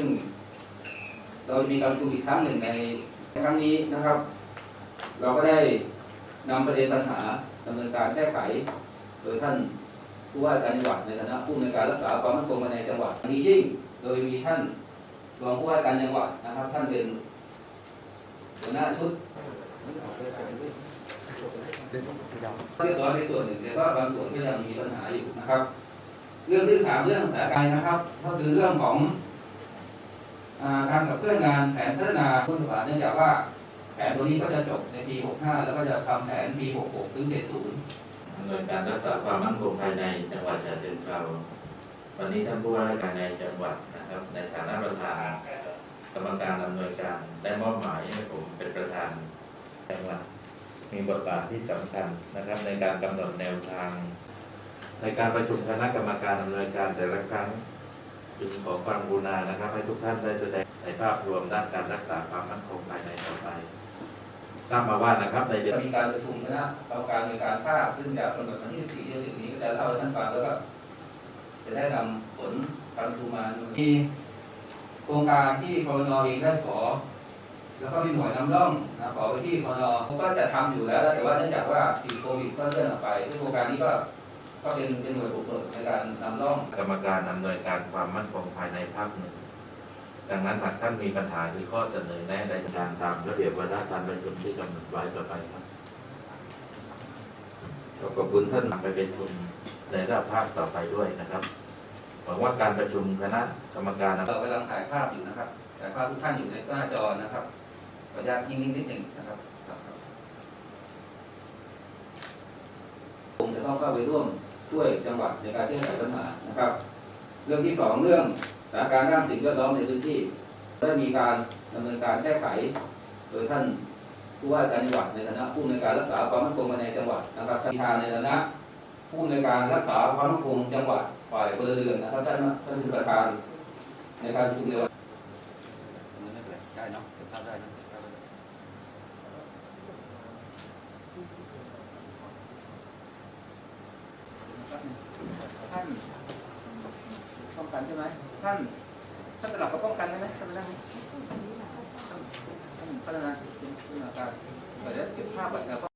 ซึ่ง เราจะมีการประชุมอีกครั้งหนึ่งในครั้งนี้นะครับ เราก็ได้นำประเด็นปัญหาดำเนินการแก้ไข โดยท่านผู้ว่าการจังหวัดในฐานะผู้อำนวยการรักษาความมั่นคงภายในจังหวัดดียิ่ง โดยมีท่านรองผู้ว่าการจังหวัดนะครับ ท่านเป็นหัวหน้าชุดเรียบร้อยในส่วนหนึ่งแต่ว่าบางส่วนก็ยังมีปัญหาอยู่นะครับ เรื่องที่ถามเรื่องสถานการณ์นะครับ ก็คือเรื่องของ การขับเคลื่อนงานแผนพัฒนาพุทธศาสนาเนื่องจากว่าแผนตัวนี้ก็จะจบในปี 65 แล้วก็จะทำแผนปี 66 ถึง 70อำนวยการรักษาความมั่นคงภายในจังหวัดฉะเชิงเทราวันนี้ท่านผู้ว่าราชการในจังหวัดนะครับในฐานะประธานกรรมการอำนวยการได้มอบหมายให้ผมเป็นประธานจังหวัดมีบทบาทที่สำคัญนะครับ ในการกำหนดแนวทาง ในการประชุมคณะกรรมการอำนวยการแต่ละครั้ง จึงขอความกรุณานะครับ ให้ทุกท่านได้แสดงในภาพรวมด้านการรักษาความมั่นคงภายในต่อไปทราบมาว่านะครับในเดือนมีการประชุมคณะกรรมการในการภาคซึ่งจะกำหนดวันที่14เดือน10นี้ก็จะเล่าให้ท่านฟังแล้วก็จะได้นำผลการประชุมมามีโครงการที่คอนเองได้ขอ แล้วก็มีหน่วยนำร่องนะขอไปที่คอนเขาก็จะทำอยู่แล้วแต่ว่าเนื่องจากว่าติดโควิดก็เลื่อนออกไปซึ่งโครงการนี้ก็ ก็เป็นเป็นหน่วยบุกเบิกในการนำร่องกรรมการอำนวยการความมั่นคงภายในภาคหนึ่งดังนั้นหากท่านมีปัญหาหรือข้อเสนอแนะใดการตามระเบียบวาระการประชุมที่กำหนดไว้ต่อไปครับขอบคุณท่านไปเป็นชุมในระดับภาคต่อไปด้วยนะครับหวังว่าการประชุมคณะกรรมการเรากำลังถ่ายภาพอยู่นะครับถ่ายภาพทุกท่านอยู่ในหน้าจอนะครับขออนุญาตนิ่งๆนิดหนึ่งนะครับครับครับผมจะต้องเข้าไปร่วม ช่วยจังหวัดในการแก้ไขปัญหานะครับ เรื่องที่สองเรื่องสถานการณ์ด้านสิ่งแวดล้อมในพื้นที่ได้มีการดำเนินการแก้ไข โดยท่านผู้ว่าการจังหวัดในฐานะผู้ในการรักษาความมั่นคงภายในจังหวัดนะครับท่านทางในฐานะผู้ในการรักษาความมั่นคงจังหวัดฝ่ายพลเรือนนะครับท่านท่านคือประธานในการประชุมในวันไม่เป็นไรได้เนาะเก็บภาพได้นะเก็บภาพได้ ท่านป้องกันใช่ไหมท่านท่านตลับก็ป้องกันใช่ไหมท่านไปนั่งท่านท่านพัฒนาเป็นพนาการเดี๋ยวเก็บภาพแบบ